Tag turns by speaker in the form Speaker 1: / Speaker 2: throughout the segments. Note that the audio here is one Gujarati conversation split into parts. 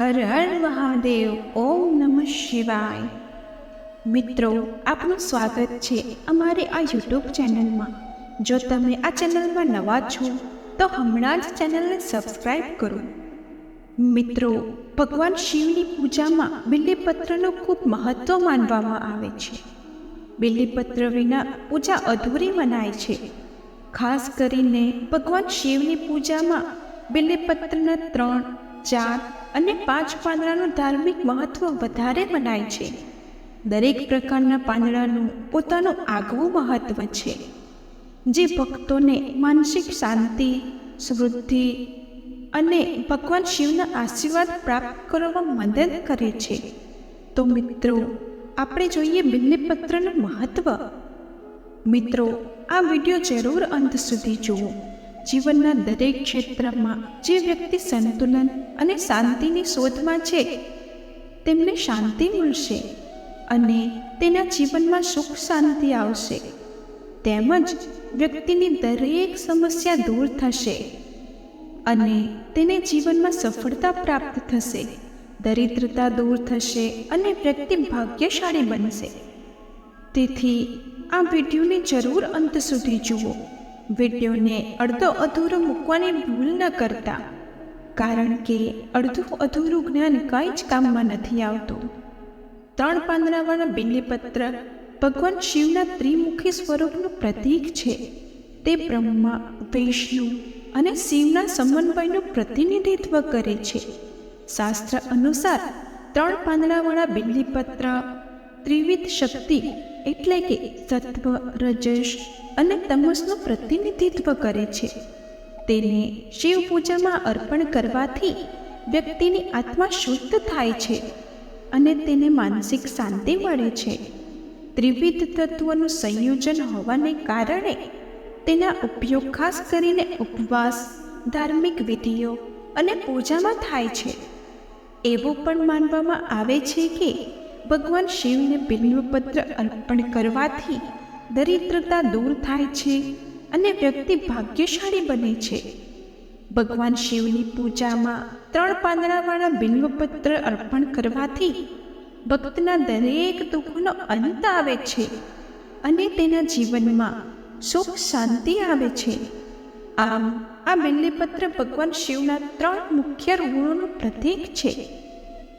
Speaker 1: હર હર મહાદેવ, ઓમ નમઃ શિવાય. મિત્રો, આપનું સ્વાગત છે અમારી આ યુટ્યુબ ચેનલમાં. જો તમે આ ચેનલમાં નવા છો, તો હમણાં જ ચેનલને સબસ્ક્રાઈબ કરો. મિત્રો, ભગવાન શિવની પૂજામાં બિલ્લીપત્રનું ખૂબ મહત્વ માનવામાં આવે છે. બિલ્લીપત્ર વિના પૂજા અધૂરી મનાય છે. ખાસ કરીને ભગવાન શિવની પૂજામાં બિલ્લીપત્રના ત્રણ, ચાર અને પાંચ પાંદડાનું ધાર્મિક મહત્વ વધારે મનાય છે. દરેક પ્રકારના પાંદડાનું પોતાનું આગવું મહત્વ છે. જે ભક્તોને માનસિક શાંતિ, સમૃદ્ધિ અને ભગવાન શિવના આશીર્વાદ પ્રાપ્ત કરવામાં મદદ કરે છે. તો મિત્રો, આપણે જોઈએ બિલ્લીપત્રનું મહત્વ. મિત્રો, આ વીડિયો જરૂર અંત સુધી જુઓ. જીવનના દરેક ક્ષેત્રમાં જે વ્યક્તિ સંતુલન અને શાંતિની શોધમાં છે, તેમને શાંતિ મળશે અને તેના જીવનમાં સુખ શાંતિ આવશે. તેમજ વ્યક્તિની દરેક સમસ્યા દૂર થશે અને તેને જીવનમાં સફળતા પ્રાપ્ત થશે. દરિદ્રતા દૂર થશે અને વ્યક્તિ ભાગ્યશાળી બનશે. તેથી આ વિડીયોને જરૂર અંત સુધી જુઓ. વિડીયોને અડધો અધૂરો મૂકવાની ભૂલ ન કરતા, કારણ કે અડધું અધૂરું જ્ઞાન કંઈ જ કામમાં નથી આવતું. ત્રણ પાંદડાવાળા બિલ્લીપત્ર ભગવાન શિવના ત્રિમુખી સ્વરૂપનું પ્રતીક છે. તે બ્રહ્મા, વિષ્ણુ અને શિવના સમન્વયનું પ્રતિનિધિત્વ કરે છે. શાસ્ત્ર અનુસાર ત્રણ પાંદડાવાળા બિલ્લીપત્ર ત્રિવિધ શક્તિ એટલે કે સત્વ રજસ અને તમસનું પ્રતિનિધિત્વ કરે છે. તેને શિવ પૂજામાં અર્પણ કરવાથી વ્યક્તિની આત્મા શુદ્ધ થાય છે અને તેને માનસિક શાંતિ મળે છે. ત્રિવિધ તત્વોનું સંયોજન હોવાને કારણે તેના ઉપયોગ ખાસ કરીને ઉપવાસ, ધાર્મિક વિધિઓ અને પૂજામાં થાય છે. એવું પણ માનવામાં આવે છે કે ભગવાન શિવને બિલ્વપત્ર અર્પણ કરવાથી દરિદ્રતા દૂર થાય છે અને વ્યક્તિ ભાગ્યશાળી બને છે. ભગવાન શિવની પૂજામાં ત્રણ પાંદડાવાળા બિલ્વપત્ર અર્પણ કરવાથી ભક્તના દરેક દુઃખનો અંત આવે છે અને તેના જીવનમાં સુખ શાંતિ આવે છે. આમ આ બિલ્લીપત્ર ભગવાન શિવના ત્રણ મુખ્ય ગુણોનું પ્રતીક છે.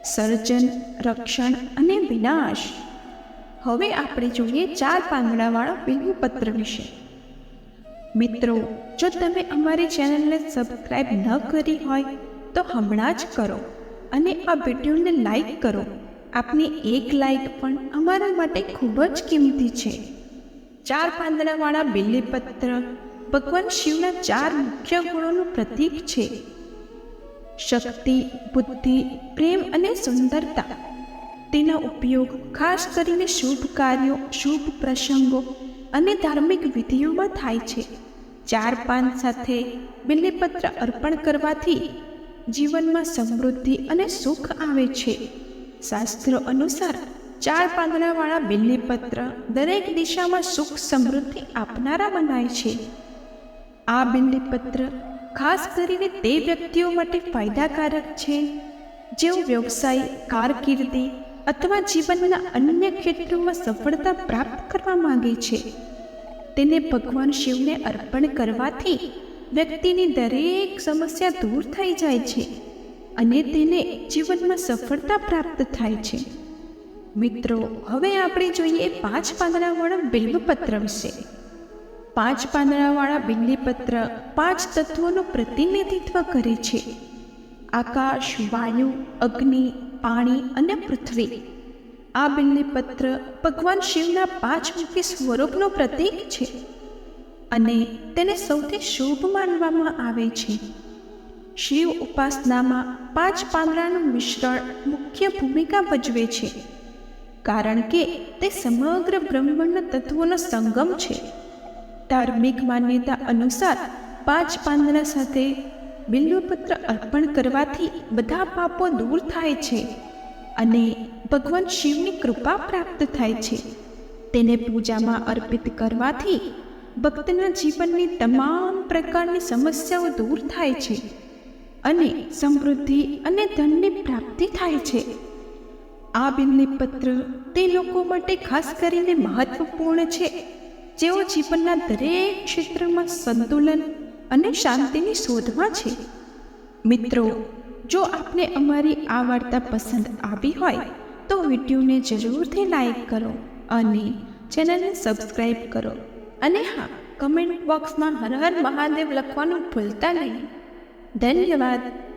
Speaker 1: સર્જન, રક્ષણ અને વિનાશ. હવે આપણે જોઈએ ચાર પાંદડાવાળા પત્ર વિશે. મિત્રો, જો તમે અમારી ચેનલને સબસ્ક્રાઈબ ન કરી હોય, તો હમણાં જ કરો અને આ વિડીયોને લાઈક કરો. આપની એક લાઈક પણ અમારા માટે ખૂબ જ કિંમતી છે. ચાર પાંદડાવાળા બેલીપત્ર ભગવાન શિવના ચાર મુખ્ય ગુણોનું પ્રતીક છે. શક્તિ, બુદ્ધિ, પ્રેમ અને સુંદરતા. તેનો ઉપયોગ ખાસ કરીને શુભ કાર્યો, શુભ પ્રસંગો અને ધાર્મિક વિધિઓમાં થાય છે. ચાર પાન સાથે બિલ્લીપત્ર અર્પણ કરવાથી જીવનમાં સમૃદ્ધિ અને સુખ આવે છે. શાસ્ત્રો અનુસાર ચાર પાંદડાવાળા બિલ્લીપત્ર દરેક દિશામાં સુખ સમૃદ્ધિ આપનારા મનાય છે. આ બિલ્લીપત્ર ખાસ કરીને તે વ્યક્તિઓ માટે ફાયદાકારક છે. જેઓ વ્યવસાય, કારકિર્દી અથવા જીવનના અન્ય ક્ષેત્રોમાં સફળતા પ્રાપ્ત કરવા માંગે છે. તેને ભગવાન શિવને અર્પણ કરવાથી વ્યક્તિની દરેક સમસ્યા દૂર થઈ જાય છે અને તેને જીવનમાં સફળતા પ્રાપ્ત થાય છે. મિત્રો, હવે આપણે જોઈએ પાંચ પાંદડાવાળા બિલ્વપત્ર વિશે. પાંચ પાંદડાવાળા બિલ્લીપત્ર પાંચ તત્વોનું પ્રતિનિધિત્વ કરે છે. આકાશ, વાયુ, અગ્નિ, પાણી અને પૃથ્વી. આ બિલ્લીપત્ર ભગવાન શિવના પાંચ મુખી સ્વરૂપનું પ્રતીક છે અને તેને સૌથી શુભ માનવામાં આવે છે. શિવ ઉપાસનામાં પાંચ પાંદડાનું મિશ્રણ મુખ્ય ભૂમિકા ભજવે છે, કારણ કે તે સમગ્ર બ્રહ્માંડ તત્વોનો સંગમ છે. ધાર્મિક માન્યતા અનુસાર પાંચ પાંદડા સાથે બિલ્વપત્ર અર્પણ કરવાથી બધા પાપો દૂર થાય છે અને ભગવાન શિવની કૃપા પ્રાપ્ત થાય છે. તેને પૂજામાં અર્પિત કરવાથી ભક્તના જીવનની તમામ પ્રકારની સમસ્યાઓ દૂર થાય છે અને સમૃદ્ધિ અને ધનની પ્રાપ્તિ થાય છે. આ બિલ્લીપત્ર તે લોકો માટે ખાસ કરીને મહત્વપૂર્ણ છે. જેઓ જીવનના દરેક ક્ષેત્રમાં સંતુલન અને શાંતિની શોધમાં છે. મિત્રો, જો આપને અમારી આ વાર્તા પસંદ આવી હોય, તો વિડીયોને જરૂરથી લાઈક કરો અને ચેનલને સબસ્ક્રાઈબ કરો. અને હા, કમેન્ટ બોક્સમાં હર હર મહાદેવ લખવાનું ભૂલતા નહીં. ધન્યવાદ.